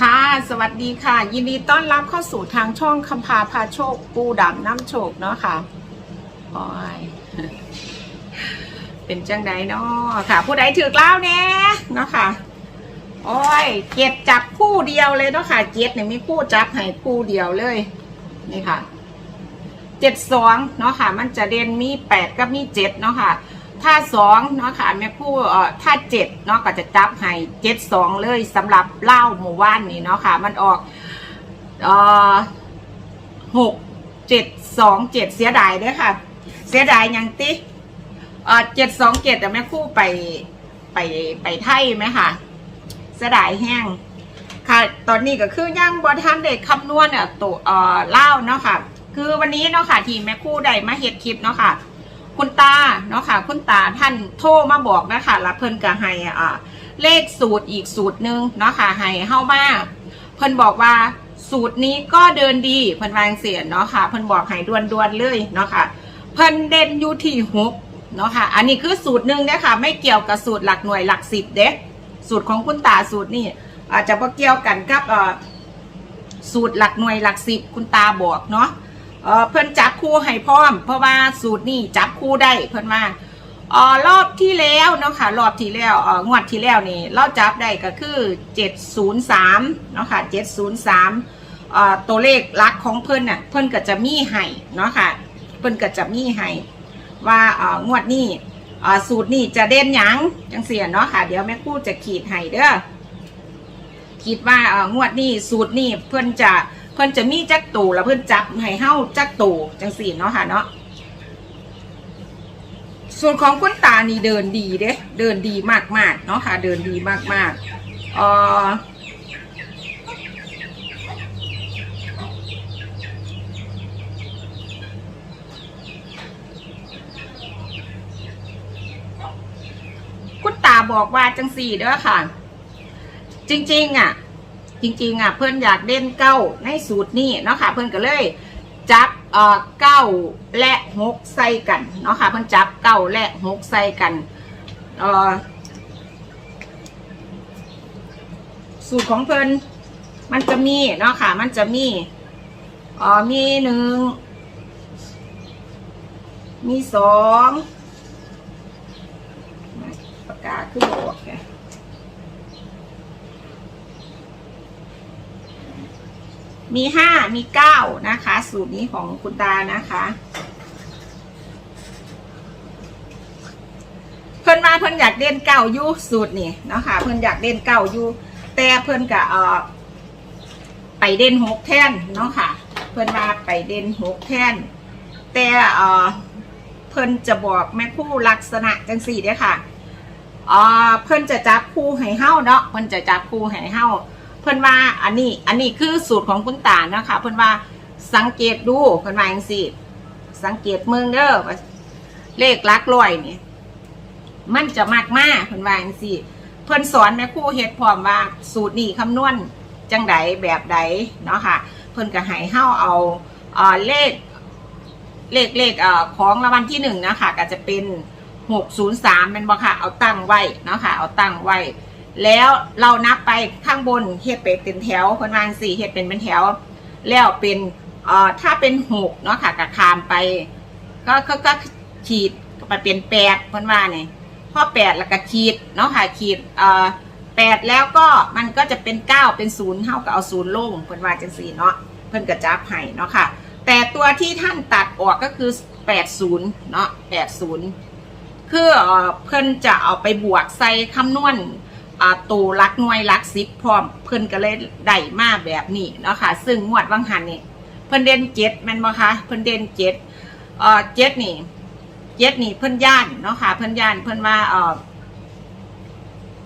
ค่ะ สวัสดีค่ะ ยินดีต้อนรับเข้าสู่ทางช่องคำพาพาโชค ปูดำน้ำโชคเนาะค่ะโอ้ยเป็นจังไดเนาะค่ะ ผู้ใดถือเล่าแน่เนาะค่ะโอ้ยเจ็ดจับคู่เดียวเลยเนาะค่ะเจ็ดเนี่ยมีคู่จับให้คู่เดียวเลยนี่ค่ะเจ็ดสองเนาะค่ะ มันจะเด่นมีแปดกับมีเจ็ดเนาะค่ะ ถ้าสองเนาะค่ะแม่คู่เอ่อถ้าเจ็ดเนาะก็จะจับให้เจ็ดสองเลยสำหรับเล่าหมู่ว่านนี่เนาะค่ะ มันออกเอ่อหกเจ็ดสองเจ็ดเสียดายเด้อค่ะ เสียดายยังติเอ่อเจ็ดสองเจ็ดแต่แม่คู่ไปไปไปไทยไหมค่ะเสียดายแห้งค่ะ ตอนนี้ก็คือยังบอทันเด็กคำนวณเนี่ยตัวเอ่อเล่าเนาะค่ะ คือวันนี้เนาะค่ะ ทีแม่คู่ได้มาเฮ็ดคลิปเนาะค่ะ คุณตาเนาะค่ะ คุณตาท่านโทรมาบอกนะคะแล้วเพิ่นก็ให้อ่าเลขสูตรอีกสูตรหนึ่งเนาะค่ะให้เฮามาเพิ่นบอกว่าสูตรนี้ก็เดินดีเพิ่นวางเสียนเนาะค่ะเพิ่นบอกให้ด่วนๆเลยเนาะค่ะเพิ่นเด่นอยู่ที่หกเนาะค่ะ อันนี้คือสูตรหนึ่งเด้อค่ะไม่เกี่ยวกับสูตรหลักหน่วยหลักสิบเด้สูตรของคุณตาสูตรนี่อาจจะบ่เกี่ยวกันกับอ่อสูตรหลักหน่วยหลักสิบคุณตาบอกเนาะ เออเพิ่นจับคู่ให้พร้อม เพราะว่าสูตรนี่จับคู่ได้เพิ่นมาเออรอบที่แล้วเนาะค่ะรอบที่แล้วเอองวดที่แล้วนี่เราจับได้ก็คือ 703เนาะค่ะ703เอ่อตัวเลขลักของเพิ่นน่ะเพิ่นก็จะมีให้เนาะค่ะเพิ่นก็จะมีให้ว่าเอองวดนี้เออสูตรนี่จะเด่นหยังจังเสียเนาะค่ะ เดี๋ยวแม่คู่จะขีดให้เด้อคิดว่าเอองวดนี้สูตรนี่เพิ่นจะ พิ่นจะมีจักตูแล้วเพิ่นจับให้เฮาจักตูจังสี่เนาะค่ะเนาะส่วนของคุณตานี่เดินดีเด้เดินดีมากๆเนาะค่ะ เดินดีมากๆเออคุณตาบอกว่าจังสี่เด้อค่ะ จริง ๆ อะ จริงๆอะเพื่อนอยากเด่นเก้าในสูตรนี้เนาะค่ะเพื่อนก็เลยจับเอ่อเก้าและหกใส่กันเนาะค่ะเพื่อนจับเก้าและหกใส่กันเอ่อสูตรของเพื่อนมันจะมีเนาะค่ะมันจะมีเอ่อมีหนึ่งมีสองปากกาขึ้นบวกแก มีห้ามีเก้านะคะ สูตรนี้ของคุณตานะคะ เพิ่นมาเพิ่นอยากเด่นเก้าอยูสูตรนี่เนาะคะเพิ่นอยากเด่นเก้าอยูแต่เพิ่นก็เออไปเด่นหกแท่นเนาะค่ะ เพิ่นมาไปเด่นหกแท่น แต่เออเพิ่นจะบอกแม่คู่ลักษณะจังสี่เด้ค่ะเออเพิ่นจะจับคู่ให้เฮ้าเนาะเพิ่นจะจับคู่ให้เฮ้า เพิ่นว่าอันนี้อันนี้คือสูตรของคุณตานะคะเพิ่นว่าสังเกตดูเพิ่นว่าจังซี่สังเกตเมืองเด้อว่าเลขลักร้อยนี่มันจะมากมากเพิ่นว่าจังซี่เพิ่นสอนแม่ครูเฮ็ดพร้อมว่าสูตรนี้คำนวณจังใดแบบใดเนาะค่ะ เพิ่นก็ให้เฮาเอาเอ่อเลขเลขเลขเอ่อของรางวัลที่หนึ่งนะคะก็จะเป็นหกศูนย์สามเป็นบ่ค่ะเอาตั้งไว้เนาะค่ะเอาตั้งไว้ แล้วเรานับไปข้างบนเฮ็ดไปเป็นแถวคนวางสี่เฮ็ดเป็นเป็นแถว แล้วเป็นเอ่อถ้าเป็นหกเนาะค่ะกระคามไป ก็ก็ก็ขีดไปเป็นแปดคนว่าเนี่ยพอแปดแล้วก็ขีดเนาะค่ะขีดเอ่อแปดแล้วก็มันก็จะเป็นเก้าเป็นศูนย์เท่ากับเอาศูนย์ลงเพิ่นว่าจังสี่เนาะเพิ่นกระจับให้เนาะค่ะ แต่ตัวที่ท่านตัดออกก็คือแปดศูนย์เนาะแปดศูนย์คือเอ่อเพิ่นจะเอาไปบวกใส่คำนวณ อ่าตูรักหน่วยรักสิบพร้อมเพิ่นก็เลยได้มาแบบนี้เนาะค่ะ ซึ่งงวดวังหันนี่เพิ่นเด่นเจ็ดแม่นบ่คะเพิ่นเด่นเจ็ดเอ่อเจ็ดนี่เจ็ดนี่เพิ่นย่านเนาะค่ะ เพิ่นย่านเพิ่นว่าเอ่อ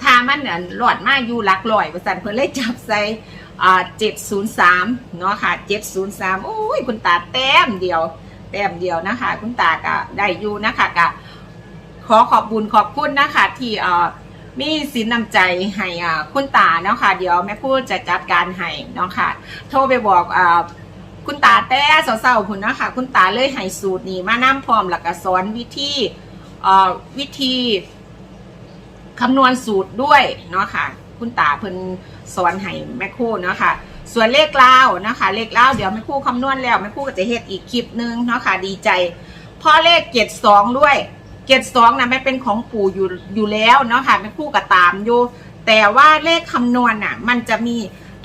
ถ้ามันเนี่ยหลอดมาอยู่หลักร้อยว่าซั่นเพิ่นเลยจับใส่อ่าเจ็ดศูนย์สามเนาะค่ะเจ็ดศูนย์สามโอ้ยคุณตาแต้มเดียว แต้มเดียวนะคะ คุณตาก็ได้อยู่นะคะก็ขอขอบบุญขอบคุณนะคะที่เอ่อ มีสินนำใจให้อ่าคุณตาเนาะค่ะ เดี๋ยวแม่พูดจะจัดการให้เนาะค่ะ โทรไปบอกอ่าคุณตาแต่เศร้าๆคุณนะคะคุณตาเลยให้สูตรนี้มานํพร้อมแล้วก็สอนวิธีอ่าวิธีคำนวณสูตรด้วยเนาะค่ะ คุณตาเพิ่นสอนให้แม่คู่เนาะค่ะส่วนเลขเล่านะคะ เลขเล่าเดี๋ยวแม่คู่คำนวณแล้วแม่คู่ก็จะเฮ็ดอีกคลิปนึงเนาะค่ะดีใจพราะเลขเจ็ดสองด้วย จ็ดสองนะไม่เป็นของปู่อยู่อยู่แล้วเนาะค่ะแม่คู่ก็ตามอยู่ แต่ว่าเลขคำนวณน่ะ มันจะมี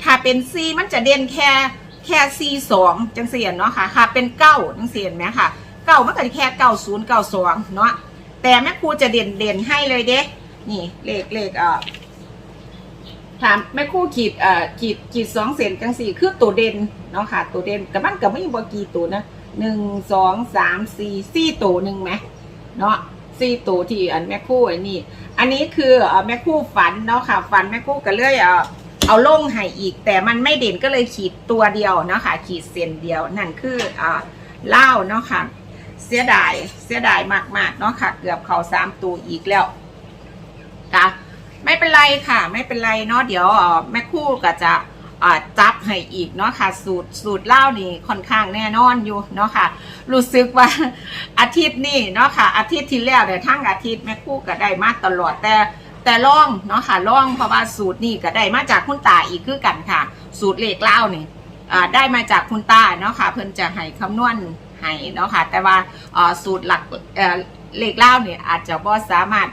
ถ้าเป็นซีมันจะเด่นแค่แค่ซีสองจังเสียนเนาะค่ะค่ะเป็นเก้าจังเสียนไหมค่ะเก้ามันก็แค่เก้าศูนย์เก้าสองเนาะแต่แม่ครูจะเด่นเด่นให้เลยเด้นี่เลขเลขเอ่อถามแม่ครูขีดเอ่อขีดขีดสองเซนจังสี่คือตัวเด่นเนาะค่ะ ตัวเด่นกับมันกับไม่บ่กี่ตัวนะหนึ่งสองสามสี่สี่ตัวหนึ่งไหมเนาะ สี่ตัวที่อันแม่ครูอันนี้ อันนี้คืออแม่คู่ฝันเนาะค่ะ ฝันแม่คู่ก็เลยเอ่อเอาลงให้อีก แต่มันไม่เด่นก็เลยขีดตัวเดียวเนาะค่ะ ขีดเส้นเดียวนั่นคืออ่าเล่าเนาะค่ะ เสียดายเสียดายมากๆเนาะค่ะ เกือบเขาสามตัวอีกแล้วค่ะไม่เป็นไรค่ะ ไม่เป็นไรเนาะเดี๋ยวแม่คู่ก็จะ จับให้อีกเนาะค่ะ สูตรสูตรเล่านี่ค่อนข้างแน่นอนอยู่เนาะค่ะ รู้สึกว่าอาทิตย์นี้เนาะค่ะ อาทิตย์ที่แล้วเนี่ยทั้งอาทิตย์แม่คู่ก็ได้มาตลอดแต่แต่ล่องเนาะค่ะล่องเพราะว่าสูตรนี่ก็ได้มาจากคุณตาอีกคือกันค่ะ สูตรเลขเล่านี่ได้มาจากคุณตาเนาะค่ะ เพิ่นจะให้คำนวณให้เนาะค่ะ แต่ว่าสูตรหลักเเลขเล่าเนี่ยอาจจะบ่สามารถ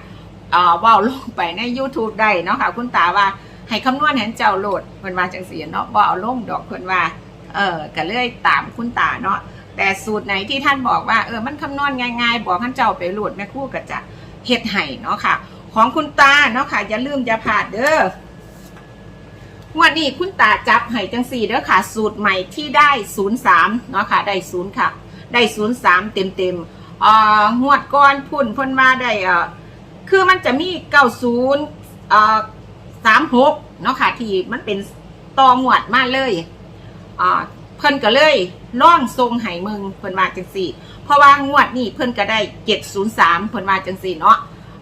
อ่าเว้าลงไปใน YouTube ได้เนาะค่ะ คุณตาว่า ให้คำนวณเห็นเจ้าโหลดเพิ่นว่าจังซี่เนาะบ่เอาลงดอกเพิ่นว่าเออก็เลยตามคุณตาเนาะแต่สูตรไหนที่ท่านบอกว่าเออมันคำนวณง่ายๆ บอกท่านเจ้าไปโหลดแม่คู่ก็จะเฮ็ดให้เนาะค่ะ ของคุณตาเนาะค่ะ อย่าลืมอย่าพลาดเด้องวดนี้คุณตาจับให้จังสี่เด้อค่ะ สูตรใหม่ที่ได้ศูนย์สามเนาะค่ะ ได้ศูนย์ค่ะ ได้ศูนย์สามเต็มเต็มเอ่องวดก้อนพุ่นพ่นมาได้เอ่อคือมันจะมีเก้าศูนย์เอ่อ สามหกเนาะค่ะที่มันเป็นตองวดมาเลยอ่าเพิ่นก็เลยล่องทรงไห้มึงเพิ่นว่าจังสี่ เพราะว่างวดนี้เพิ่นก็ได้เจ็ดศูนย์สามเพิ่นว่าจังสี่เนาะ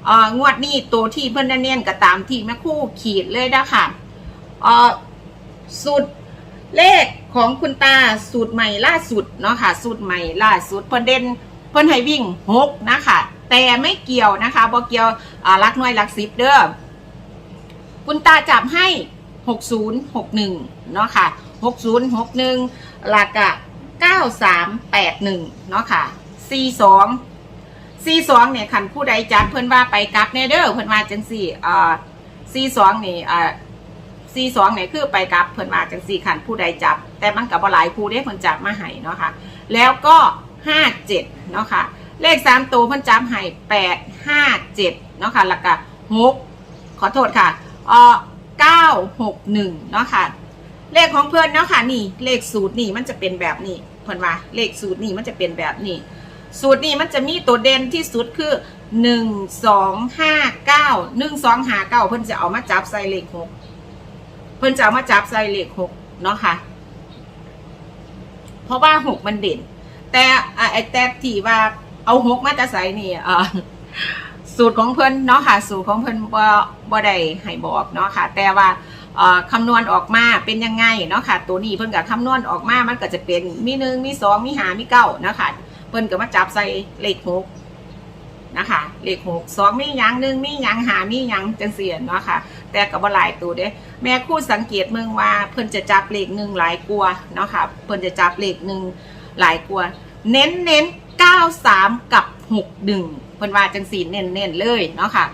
เอ่องวดนี้ตัวที่เพิ่นเน้นก็ตามที่แม่คู่ขีดเลยนะค่ะเอ่อสูตรเลขของคุณตาสูตรใหม่ล่าสุดเนาะค่ะ สูตรใหม่ล่าสุดเพิ่นเด่นเพิ่นให้วิ่งหกนะคะแต่ไม่เกี่ยวนะคะบ่เกี่ยวอ่าลักน้อยลักสิบเด้อ คุณตาจับให้หกศูนย์หกหนึ่งเนาะค่ะหกศูนย์หกหนึ่งหลักอะ9381 เนาะค่ะ 42 42เนี่ยคันผู้ใดจับเพิ่อนว่าไปกลับแน่เด้อเพิ่อนว่าจังสี่อ่า42นี่อ่า42เนี่ยคือไปกับเพิ่นว่าจังสี่คันผู้ใดจับ แต่มันก็บ่หลายผู้เด้เพิ่นจับมาให้เนาะค่ะ แล้วก็57เนาะค่ะ เลข3ตัวเพิ่นจับให้8 57เนาะค่ะแล้วก็6ขอโทษค่ะ อ่อ961เนาะค่ะ เลขของเพื่อนเนาะค่ะนี่เลขสูตรนี่มันจะเป็นแบบนี้เพื่อนว่าเลขสูตรนี่มันจะเป็นแบบนี้ สูตรนี่มันจะมีตัวเด่นที่สุดคือหนึ่งสองห้าเก้าหนึ่งสองห้าเก้าเพื่อนจะเอามาจับใส่เลขหกเพื่อนจะเอามาจับใส่เลขหกเนาะค่ะเพราะว่าหกมันเด่น แต่ไอ้แต่ที่ว่าเอาหกมาจะใส่นี่อ่อ สูตรของเพื่อนเนาะค่ะ สูตรของเพื่อนบ่บ่ได้ให้บอกเนาะค่ะ แต่ว่าคำนวณออกมาเป็นยังไงเนาะค่ะ ตัวนี้เพิ่นกับคำนวณออกมามันก็จะเป็นมีหนึ่งมีสองมีหามีเก้านะคะเพิ่นก็มาจับใส่เลขหกนะคะเลขหกสองมียังหนึ่งมียังหามียังจังเสียนเนาะค่ะ แต่ก็บ่หลายตัวเด้แม่คู่สังเกตเมืองว่าเพิ่นจะจับเลขหนึ่งหลายกลัวเนาะค่ะ เพิ่นจะจับเลขหนึ่งหลายกลัว เน้นเน้นเก้าสามกับหกหนึ่ง พิ่นว่าจังสีเน้นเน้นๆเลยเนาะค่ะ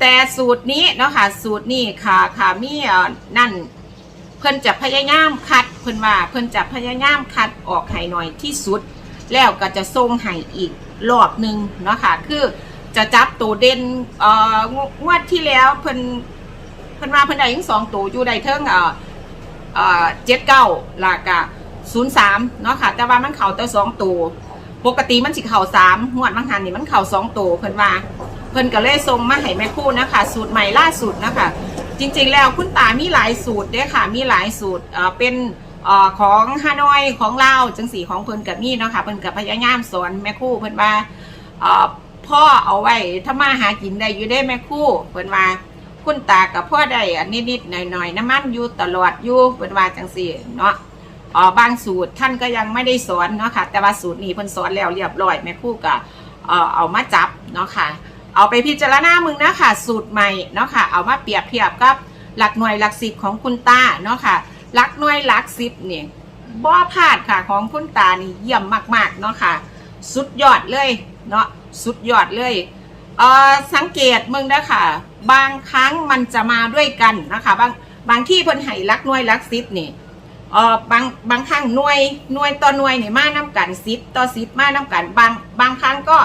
แต่สูตรนี้เนาะค่ะ สูตรนี้ค่ะค่ะมีเอ่อนั่นเพิ่นจะพยายามคัดเพิ่นว่าเพิ่นจะพยายามคัดออกให้หน่อยที่สุด แล้วก็จะส่งให้อีกรอบหนึ่งเนาะค่ะคือจะจับตัวเด่นเอ่องวดที่แล้วเพิ่นเพิ่นว่าเพิ่นได้ทั้งสองตัวอยู่ได้เทิงเอ่อเอ่อเจ็ดเก้าลากะศูนย์สามเนาะค่ะแต่ว่ามันเข่าแต่สองตัว ปกติมันสิเข่าสามงวดบางหันนี่มันเข่าสองตัวเพิ่นว่าเพิ่นก็เลยส่งมาให้แม่คู่นะคะ สูตรใหม่ล่าสุดนะคะ จริงๆแล้วคุณตามีหลายสูตรเด้ค่ะ มีหลายสูตรเอ่อเป็นเอ่อของฮานอยของเลาวจังสีของเพิ่นกับมีเนาะค่ะเพิ่นกับพยายามสอนแม่คู่เพิ่นว่าเอ่อพ่อเอาไว้ถ้ามาหากินได้อยู่ได้แม่คู่เพิ่นว่าคุณตากับพ่อได้อันนิดๆหน่อยๆน้ำมันอยู่ตลอดอยู่เพิ่นว่าจังสีเนาะ บางสูตรท่านก็ยังไม่ได้สอนเนาะค่ะแต่ว่าสูตรนี้เพิ่นสอนแล้วเรียบร้อยแม่ครู่ก็เอ่อเอามาจับเนาะค่ะเอาไปพิจารณามึงนะค่ะ สูตรใหม่เนาะค่ะเอามาเปรียบเทียบกับหลักหน่วยหลักสิบของคุณตาเนาะค่ะหลักหน่วยหลักสิบเนี่ยบ่พลาดค่ะของคุณตานี่เยี่ยมมากๆเนาะค่ะ สุดยอดเลยเนาะสุดยอดเลยเออสังเกตมึงนะค่ะ บางครั้งมันจะมาด้วยกันนะคะ บางบางที่เพิ่นให้หลักหน่วยหลักสิบนี่ เอ่อบางบางครั้งหน่วยหน่วยต่อหน่วยนี่มาน้กันสิบต่อสิบมาน้กันบางบางครั้งก็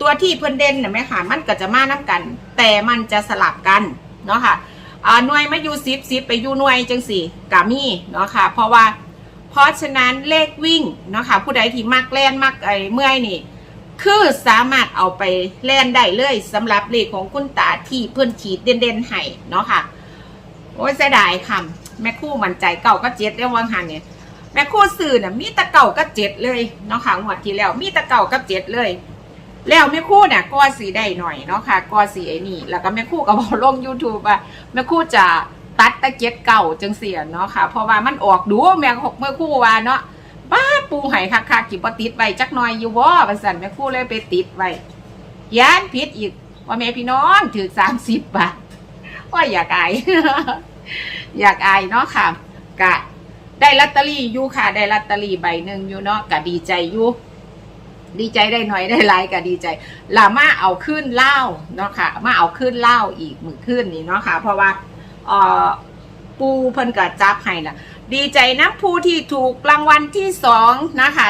ตัวที่เพิ่นเด่นน่ะแม่ค่ะมันก็จะมาน้กัน แต่มันจะสลับกันเนาะค่ะอ่าหน่วยมาอยู่สิบสิบไปอยู่หน่วยจังสี่กามีเนาะค่ะ เพราะว่าเพราะฉะนั้นเลขวิ่งเนาะค่ะผู้ใดที่มักแล่นมักไอ้เมื่อยนี่ คือสามารถเอาไปแล่นได้เลยสำหรับเลขของคุณตาที่เพื่อนขีดเด่นๆให้เนาะค่ะ โอ้ยเสียดายคำ แม่คู่มั่นใจเก่าก็เจ็ดเรื่องวังหันเนี่ยแม่คู่สื่อน่ะมีตะเก่าก็เจ็ดเลยเนาะค่ะงวดที่แล้วมีตะเก่าก็เจ็ดเลย แล้วแม่คู่เนี่ยก็สีได้หน่อยเนาะค่ะก็สีไอ้นี่ แล้วก็แม่คู่ก็บอกลง YouTube ว่าแม่คู่จะตัดตะเก็ดเก่าจังเสียเนาะค่ะ เพราะว่ามันออกดูแม่หกแม่คู่ว่าเนาะป้าปูไห้คักคักกิบติดไว้จักหน่อยอยู่บ่ว่าสั่นแม่คู่เลยไปติดไว้ย้านพิษอีกว่าแม่พี่น้องถือสามสิบบาทว่าอยากอาย อยากอายเนาะค่ะกะได้ลอตเตอรี่อยู่ค่ะ ได้ลอตเตอรี่ใบหนึ่งอยู่เนาะกะดีใจอยู่ดีใจได้หน่อยได้หลายกะดีใจลามาเอาขึ้นเหล้าเนาะค่ะ มาเอาขึ้นเหล้าอีกมือขึ้นนี่เนาะค่ะ เพราะว่าเออปูเพิ่นกะจับให้นะดีใจนะผู้ที่ถูกรางวัลที่สองนะคะ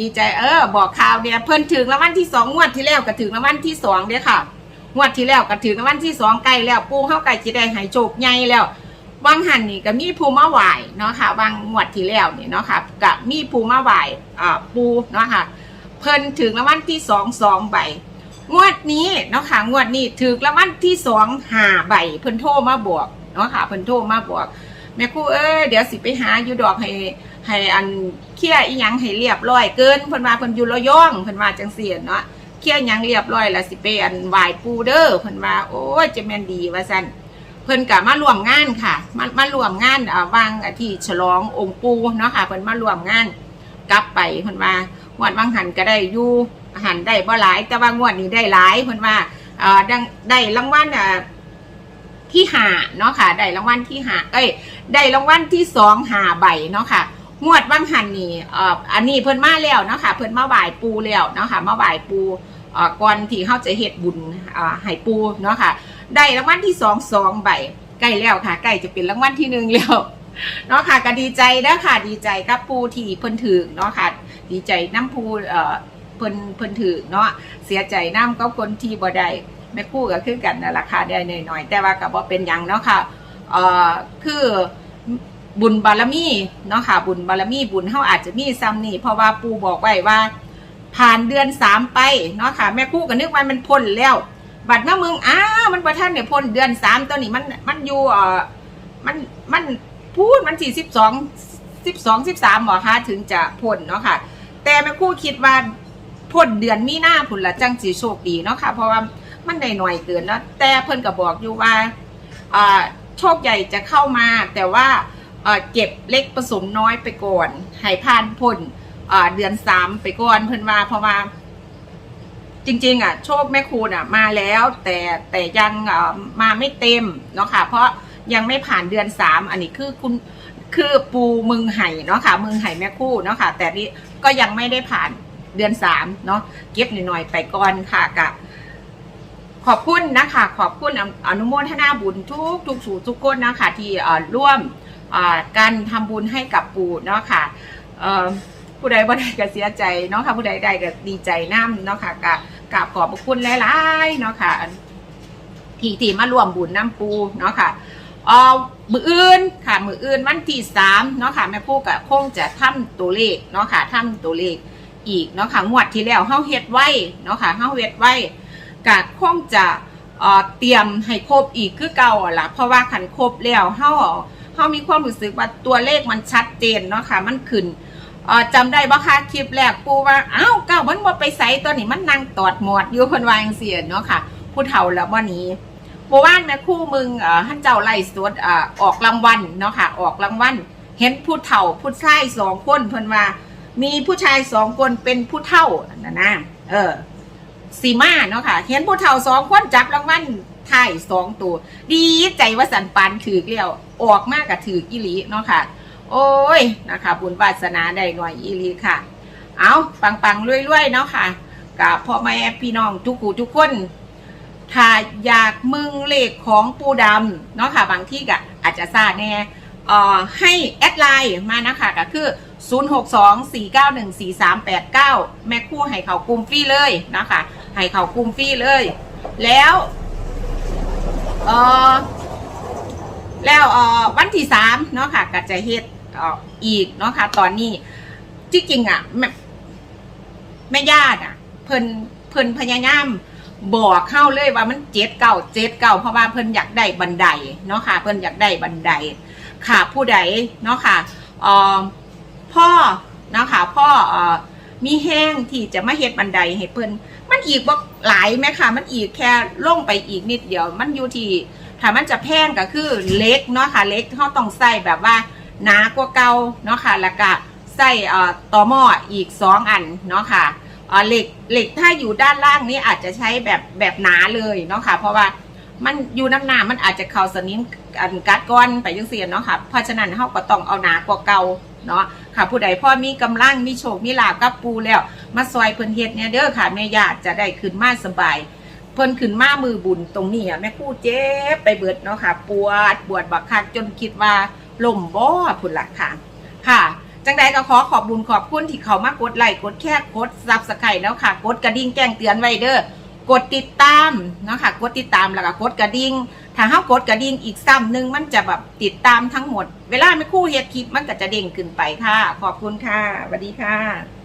ดีใจเออ บอกข่าวเนี่ยเพิ่นถึงรางวัลที่สองงวดที่แล้วก็ถึงรางวัลที่สองเด้ค่ะงวดที่แล้วก็ถึงรางวัลที่สองใกล้แล้วปูเข้าใกล้จะได้หายโชคใหญ่แล้ว บางหันนี่ก็มีภูมาไหวเนาะค่ะบางงวดที่แล้วนี่เนาะค่ะก็มีภูมาไหวอ่าปูเนาะค่ะเพิ่นถึงรางวัลที่สองสองใบงวดนี้เนาะค่ะงวดนี้ถึงรางวัลที่สองห้าใบเพิ่นโทรมาบอกเนาะค่ะเพิ่นโทรมาบอกแม่ครูเอ้ยเดี๋ยวสิไปหาอยู่ดอกให้ให้อันเคลียอีหยังให้เรียบร้อยเกินเพิ่นว่าเพิ่นอยู่ระยองเพิ่นว่าจังซี่เนาะเคลียร์หยังเรียบร้อยแล้วสิไปอันไหว้ปูเด้อเพิ่นว่าโอ้ยจะแม่นดีว่าซั่น เพิ่นก็มาร่วมงานค่ะมามาร่วมงานอ่าวางอาที่ฉลององค์ปูเนาะค่ะเพิ่นมาร่วมงานกลับไปเพิ่นว่างวดบางหันก็ได้อยู่หันได้บ่หลาย แต่ว่างวดนี้ได้หลายเพิ่นว่าเอ่อได้รางวัลอ่าที่หาเนาะค่ะได้รางวัลที่หาเอ้ยได้รางวัลที่สองหาใบเนาะค่ะงวดบางหันนี่เอ่ออันนี้เพิ่นมาแล้วเนาะค่ะเพิ่นมาบ่ายปูแล้วเนาะค่ะมาบ่ายปู ก่อนที่เขาจะเฮ็ดบุญอ่าให้ปูเนาะค่ะ ได้รางวัลที่สองสองใบใกล้แล้วค่ะใกล้จะเป็นรางวัลที่หนึ่งแล้วเนาะค่ะก็ดีใจนะค่ะดีใจกับปูที่เพิ่นถือเนาะค่ะ ดีใจน้ำปูเอ่อเพิ่นเพิ่นถือเนาะเสียใจน้ำก็คนที่บ่ได้แม่คู่ก็คือกันนะราคาได้หน่อยๆแต่ว่าก็บ่เป็นหยังเนาะค่ะเอ่อคือบุญบารมีเนาะค่ะ บุญบารมีบุญเฮาอาจจะมีซ้ำนี่เพราะว่าปูบอกไว้ว่า ผ่านเดือนสามไปเนาะค่ะ แม่คู่ก็นึกว่ามันพ้นแล้ว บัดมามึงอ้ามันประท่านเนี่ยพ้นเดือนสามตัวนี้มันมันอยู่เอ่อมันมันพูดมันสี่สิบสองสิบสองสิบสามหรอคะถึงจะพ้นเนาะค่ะ แต่แม่คู่คิดว่าพ้นเดือนมีหน้าผุนละจังสีโชคดีเนาะค่ะ เพราะว่ามันได้หน่อยเกินแล้วแต่เพิ่นก็บอกอยู่ว่าอ่าโชคใหญ่จะเข้ามาแต่ว่าเออเก็บเล็กผสมน้อยไปก่อนให้ผ่านพ้น อ่าเดือนสามไปก่อนเพิ่นว่าเพราะว่า จริง ๆ อะ โชคแม่คูณอะ มาแล้ว แต่แต่ยังอ่ามาไม่เต็มเนาะค่ะ เพราะยังไม่ผ่านเดือนสามอันนี้คือคุณคือปูมึงไห่เนาะค่ะมึงไห่แม่คู่เนาะค่ะ แต่นี่ก็ยังไม่ได้ผ่านเดือนสามเนาะเก็บหน่อยๆไปก่อนค่ะกะขอบคุณนะคะ ขอบคุณอนุโมทนาบุญทุกทุกสู่ทุกคนนะคะ ที่ร่วมการทำบุญให้กับปู่เนาะค่ะเอ่อ ผู้ใดบ่ได้ก็เสียใจเนาะค่ะผู้ใดได้ก็ดีใจน้ำเนาะค่ะกะกราบขอบพระคุณหลายๆเนาะค่ะที่ที่มาร่วมบุญน้ำปูเนาะค่ะเอ่อมืออื่นค่ะมืออื่นวันที่สามเนาะค่ะแม่คู่ก็คงจะทำตัวเลขเนาะค่ะทำตัวเลขอีกเนาะค่ะงวดที่แล้วเฮาเฮ็ดไว้เนาะค่ะเฮาเฮ็ดไว้กะคงจะเอ่อเตรียมให้ครบอีกคือเก่าล่ะเพราะว่าขันครบแล้วเฮาเฮามีความรู้สึกว่าตัวเลขมันชัดเจนเนาะค่ะมันขึ้น ออจำได้บ่คะคลิปแรกปูว่าอ้าวเก้ามันบ่ไปใส่ตัวนี้มันนั่งตอดหมอดอยู่คนวาจังเสียเนาะค่ะ ผู้เฒ่าแล้วบ่นี้เมื่อวานแม่คู่มึงเอ่อท่านเจ้าไล่สดเอ่อออกรางวัลเนาะค่ะ ออกรางวัลเห็นผู้เฒ่าผู้ชายสองคนเพิ่นว่ามีผู้ชายสองคนเป็นผู้เฒ่านั่นะเออสีมาเนาะค่ะ เห็นผู้เฒ่าสองคนจับรางวัลถ่ายสองตัว ดีใจว่าสันปันถือเกลียวออกมากกับถืออีหลีเนาะค่ะ โอ้ยนะคะ บุญวาสนาได้หน่อยอีลีค่ะ เอาปังปังๆรวยๆเนาะค่ะกับพ่อแม่พี่น้องทุกคู่ทุกคนถ้าอยากมึงเลขของปูดำเนาะค่ะบางที่ก็อาจจะทราบแน่เอ่อให้แอดไลน์มานะคะก็คือ 0624914389 แม่คู่ให้เขากลุ่มฟรีเลยนะคะให้เขากลุ่มฟรีเลย แล้วเอ่อแล้วเอ่อวันที่สามเนาะค่ะก็จะเฮ็ด อีกเนาะค่ะตอนนี้ที่จริงอะแม่แม่ญาติอะ เพิ่นเพิ่นพยายามบอกเข้าเลยว่ามันเจ็ดเก่าเจ็ดเก่าเพราะว่าเพิ่นอยากได้บันไดเนาะค่ะ เพิ่นอยากได้บันไดค่ะผู้ใดเนาะค่ะเอ่อพ่อเนาะค่ะพ่ออมีแห้งที่จะมาเฮ็ดบันไดให้เพิ่นมันอีกบ่าหลายไหมค่ะ มันอีกแค่ล่งไปอีกนิดเดียว มันอยู่ที่ถ้ามันจะแพงก็คือเล็กเนาะค่ะ เล็กเขาต้องใส่แบบว่า หนากว่าเก่าเนาะค่ะแล้วก็ใส่เอ่อหม้ออีกสองอันเนาะค่ะอ่าเหล็กเหล็กถ้าอยู่ด้านล่างนี้อาจจะใช้แบบแบบหนาเลยเนาะค่ะ เพราะว่ามันอยู่น้ำหนามันอาจจะเข่าสนิมอันกัดก้อนไปยังเสียเนาะค่ะ เพราะฉะนั้นเขาก็ต้องเอาหนากว่าเก่าเนาะค่ะ ผู้ใดพ่อมีกำลังมีโชคมีลาบกับปูแล้ว มาซอยเพิ่นเฮ็ดเนี่ยเด้อค่ะแม่ญาติจะได้ขึ้นมาสบาย เพิ่นขึ้นมามือบุญตรงนี้อะแม่คู่เจ็บไปเบิดเนาะค่ะ ปวดปวดบักคักจนคิดว่า ล่มบ่พุ่นละค่ะ ค่ะ จังใดก็ขอขอบบุญขอบคุณที่เขามากดไลค์กดแค่กดซับสไครต์แล้วค่ะ กดกระดิ่งแจ้งเตือนไว้เด้อกดติดตามเนาะค่ะ กดติดตามแล้วก็กดกระดิ่งถ้าเฮากดกระดิ่งอีกซ้ำหนึ่งมันจะแบบติดตามทั้งหมด เวลาไม่คู่เฮ็ดคลิปมันก็จะเด้งขึ้นไปค่ะ ขอบคุณค่ะสวัสดีค่ะ